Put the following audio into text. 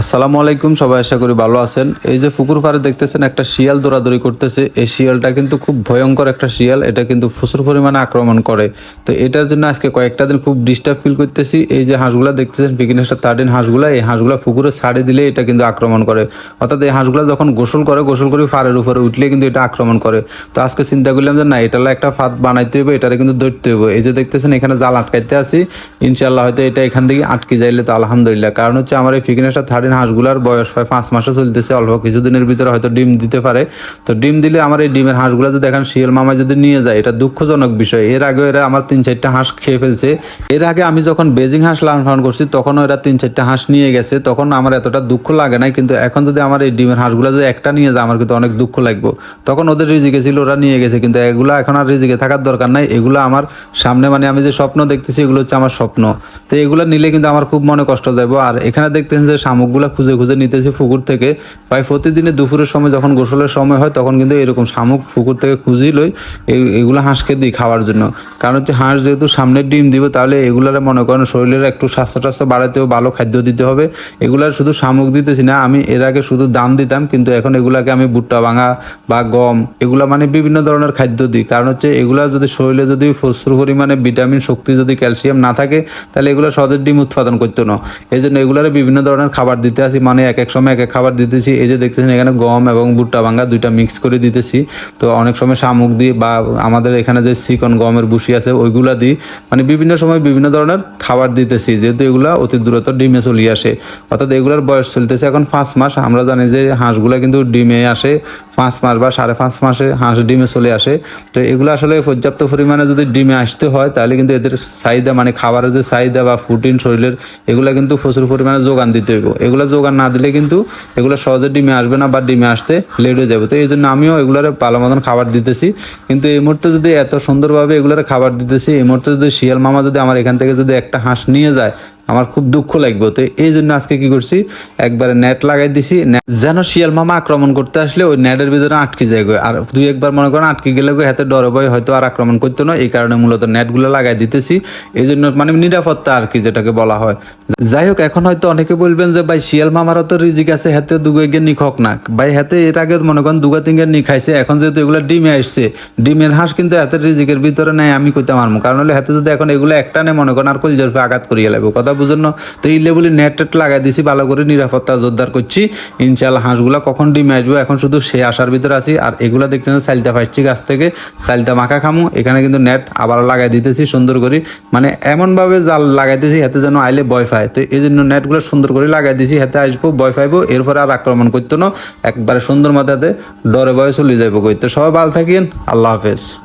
আসসালামু আলাইকুম, সবাই আশা করি ভালো আছেন। এই যে পুকুর পাড়ে দেখতেছেন একটা শিয়াল দৌড়াদৌড়ি করতেছে। এই শিয়ালটা কিন্তু খুব ভয়ঙ্কর একটা শিয়াল, এটা কিন্তু প্রচুর পরিমাণে আক্রমণ করে। তো এটার জন্য আজকে কয়েকটা দিন খুব ডিস্টার্ব ফিল করতেছি। এই যে হাঁসগুলা দেখতেছেন পিকিনেস্টার থার্টিন হাঁসগুলা, এই হাঁসগুলা পুকুরে ছাড়ে দিলে এটা কিন্তু আক্রমণ করে। অর্থাৎ এই হাঁসগুলা যখন গোসল করে গোসল করে ফাড়ের উপরে উঠলে কিন্তু এটা আক্রমণ করে। তো আজকে চিন্তা করলাম যে না এটালা একটা ফাঁদ বানাইতে হবে এটারে কিন্তু ধরতে হবে এই যে দেখতেছেন, এখানে জাল আটকাইতে আসি ইনশাল্লাহ হয়তো এটা এখান থেকে আটকে যাইলে তো আলহামদুলিল্লাহ। কারণ হচ্ছে আমার এই ফিকিনেস্টার থার্টিন হাঁসগুলার বয়স প্রায় পাঁচ মাসে চলতেছে, অল্প কিছুদিনের ভিতরে হয়তো ডিম দিতে পারে। তো ডিম দিলে আমার এই ডিমের হাঁসগুলো যদি এখন শিয়াল মামা যদি নিয়ে যায়, এটা দুঃখজনক বিষয়। এর আগে এরা আমার তিন চারটা হাঁস খেয়ে ফেলছে। এর আগে আমি যখন বেজিং হাঁস লালন পালন করছি তখন এরা তিন চারটা হাঁস নিয়ে গেছে। তখন আমার এতটা দুঃখ লাগে নাই, কিন্তু এখন যদি আমার এই ডিমের হাঁসগুলো যদি একটা নিয়ে যায়, আমার কিন্তু অনেক দুঃখ লাগবে। তখন ওদের রিজিকে ছিল, ওরা নিয়ে গেছে, কিন্তু এগুলো এখন আর রিজিকে থাকার দরকার নাই। এগুলো আমার সামনে মানে আমি যে স্বপ্ন দেখতেছি, এগুলো হচ্ছে আমার স্বপ্ন। তো এগুলো নিলে কিন্তু আমার খুব মনে কষ্ট যাব আর এখানে দেখতেছেন যে শামুকগুলো খুঁজে খুঁজে নিতেছি পুকুর থেকে। প্রায় প্রতিদিনে দুপুরের সময় যখন গোসলের সময় হয়, তখন কিন্তু এরকম শামুক পুকুর থেকে খুঁজি লই এগুলো হাঁসকে দিই খাওয়ার জন্য। কারণ হচ্ছে হাঁস যেহেতু সামনে ডিম দিব, তাহলে এগুলার মনে করেন শরীরের একটু স্বাস্থ্য টাস্থ্য বাড়াতেও ভালো খাদ্য দিতে হবে। এগুলার শুধু শামুক দিতেছি না, আমি এর আগে শুধু দাম দিতাম, কিন্তু এখন এগুলাকে আমি ভুট্টা ভাঙা বা গম এগুলা মানে বিভিন্ন ধরনের খাদ্য দিই। কারণ হচ্ছে এগুলা যদি শরীরে যদি প্রচুর পরিমাণে ভিটামিন, শক্তি যদি ক্যালসিয়াম না থাকে, তাহলে এগুলো সহজে ডিম উৎপাদন করতো না। এই জন্য এগুলার বিভিন্ন ধরনের খাবার দিতে আসি মানে এক এক সময় এক এক খাবার দিতেছি। এই যে দেখতেছেন এখানে গম এবং ভুট্টা ভাঙা দুইটা মিক্স করে দিতেছি। তো অনেক সময় শামুক দিই বা আমাদের এখানে যে চিকন গমের বুসি আছে, ওইগুলা দিই। মানে বিভিন্ন সময় বিভিন্ন ধরনের খাবার দিতেছি, যেহেতু এগুলা অতি দ্রুত ডিমে চলে আসে। অর্থাৎ এগুলার বয়স চলতেছে এখন পাঁচ মাস। আমরা জানি যে হাঁসগুলা কিন্তু ডিমে আসে পাঁচ মাস বা সাড়ে পাঁচ মাসে হাঁস ডিমে চলে আসে। তো এগুলো আসলে পর্যাপ্ত পরিমাণে যদি ডিমে আসতে হয়, তাহলে কিন্তু এদের চাহিদা মানে খাবারের যে চাহিদা বা প্রোটিন শরীরের, এগুলো কিন্তু প্রচুর পরিমাণে যোগান দিতে হইব। এগুলো যোগান না দিলে কিন্তু এগুলো সহজে ডিমে আসবে না বা ডিমে আসতে লেট হয়ে যাবে। তো এই জন্য আমিও এগুলোর ভালো মতন খাবার দিতেছি। কিন্তু এই মুহূর্তে যদি এত সুন্দরভাবে এগুলোর খাবার দিতেছি, এই মুহূর্তে যদি শিয়াল মামা যদি আমার এখান থেকে যদি একটা হাঁস নিয়ে যায় আমার খুব দুঃখ লাগবে তো এই জন্য আজকে কি করছি? একবারে নেট লাগাই দিছি যেন শিয়াল মামা আক্রমণ করতে আসলে ওই নেটের ভিতরে আটকে যায়। আর দুই একবার মনে করেন আটকে গেলে হাতে ডরে ভয় হয়তো আর আক্রমণ করতো না, এই কারণে মূলত নেটগুলো লাগাই দিতেছি। এই জন্য মানে নিরাপত্তা আর কি যেটাকে বলা হয়। যাই হোক, এখন হয়তো অনেকে বলবেন যে, ভাই, শিয়াল মামারও তো রিজিক আছে হাতে দুগে গিয়ে নিখক না। ভাই, হাতে এর আগে মনে করেন দুগা তিনগা নি খাইছে, এখন যেহেতু এগুলো ডিমে আসছে, ডিমের হাঁস কিন্তু হাতের রিজিকের ভিতরে নাই, আমি কইতে মারমু। কারণ হলে হাতে যদি এখন এগুলো একটা নেই মনে করেন আর কলজের উপরে আঘাত করিয়ে লাগবে, কথা বুঝেন না? তো এই লেবুলি নেট টেট লাগাই দিছি, ভালো করে নিরাপত্তা জোরদার করছি। ইনশাল্লাহ হাঁসগুলা কখন ডিম আসব? এখন শুধু সে আসার ভিতরে আছি। আর এগুলা দেখছেন সাইলটা পাইছি গাছ থেকে সাইলটা মাখা খামু। এখানে কিন্তু নেট আবার লাগাই দিতেছি সুন্দর করে। মানে এমনভাবে জাল লাগাইতেছি হাতে যেন আইলে ভয় পায়। তো এই জন্য নেটগুলো সুন্দর করে লাগাই দিছি হাতে আসব, ভয় পাইবো। এরপরে আর আক্রমণ করতো না। একবারে সুন্দর মাথাতে ডরে ভয়ে চলে যাইবো কই। তো সবাই ভালো থাকেন। আল্লাহ হাফেজ।